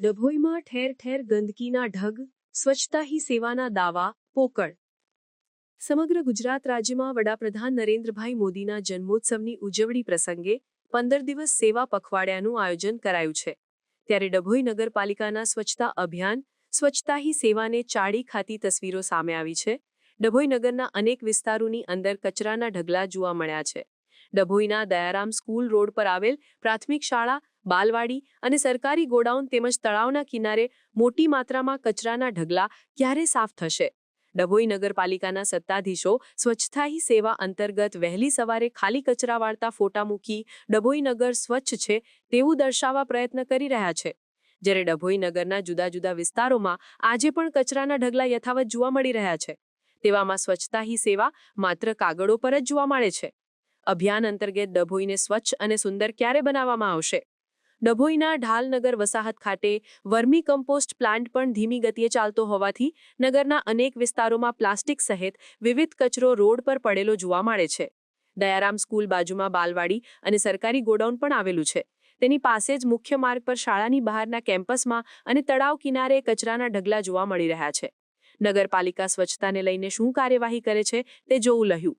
ડભોઈમાં ઠેર ઠેર ગંદકીના ઢગ, સ્વચ્છતા હી સેવાના દાવા, પોકળ. સમગ્ર ગુજરાત રાજ્યમાં વડાપ્રધાન નરેન્દ્રભાઈ મોદીના જન્મોત્સવની ઉજવણી પ્રસંગે પંદર દિવસ સેવા પખવાડિયાનું આયોજન કરાયું છે. ત્યારે ડભોઈ નગરપાલિકાના સ્વચ્છતા અભિયાન, સ્વચ્છતા હી સેવાને ચાળી ખાતી તસવીરો સામે આવી છે. ડભોઈ નગરના અનેક વિસ્તારોની અંદર કચરાના ઢગલા જોવા મળ્યા છે. ડભોઈના દયારામ સ્કૂલ રોડ પર આવેલ પ્રાથમિક શાળા બાલવાડી અને સરકારી ગોડાઉન તેમજ તળાવના કિનારે મોટી માત્રામાં કચરાના ઢગલા ક્યારે સાફ થશે? ડભોઈ નગરપાલિકાના સત્તાધીશો સ્વચ્છતા હી સેવા અંતર્ગત વહેલી સવારે ખાલી કચરા વાળતા ફોટા મૂકી ડભોઈ નગર સ્વચ્છ છે તેવું દર્શાવવા પ્રયત્ન કરી રહ્યા છે. જ્યારે ડભોઈ નગરના જુદા જુદા વિસ્તારોમાં આજે પણ કચરાના ઢગલા યથાવત જોવા મળી રહ્યા છે. તેવામાં સ્વચ્છતા હી સેવા માત્ર કાગળો પર જ જોવા મળે છે. અભિયાન અંતર્ગત ડભોઈને સ્વચ્છ અને સુંદર ક્યારે બનાવવામાં આવશે? ડભોઈના ઢાલનગર વસાહત ખાતે વર્મી કમ્પોસ્ટ પ્લાન્ટ પણ ધીમી ગતિએ ચાલતો હોવાથી નગરના અનેક વિસ્તારોમાં પ્લાસ્ટિક સહિત વિવિધ કચરો રોડ પર પડેલો જોવા મળે છે. દયારામ સ્કૂલ બાજુમાં બાલવાડી અને સરકારી ગોડાઉન પણ આવેલું છે. તેની પાસે જ મુખ્ય માર્ગ પર શાળાની બહારના કેમ્પસમાં અને તળાવ કિનારે કચરાના ઢગલા જોવા મળી રહ્યા છે. નગરપાલિકા સ્વચ્છતાને લઈને શું કાર્યવાહી કરે છે તે જોવું લહ્યું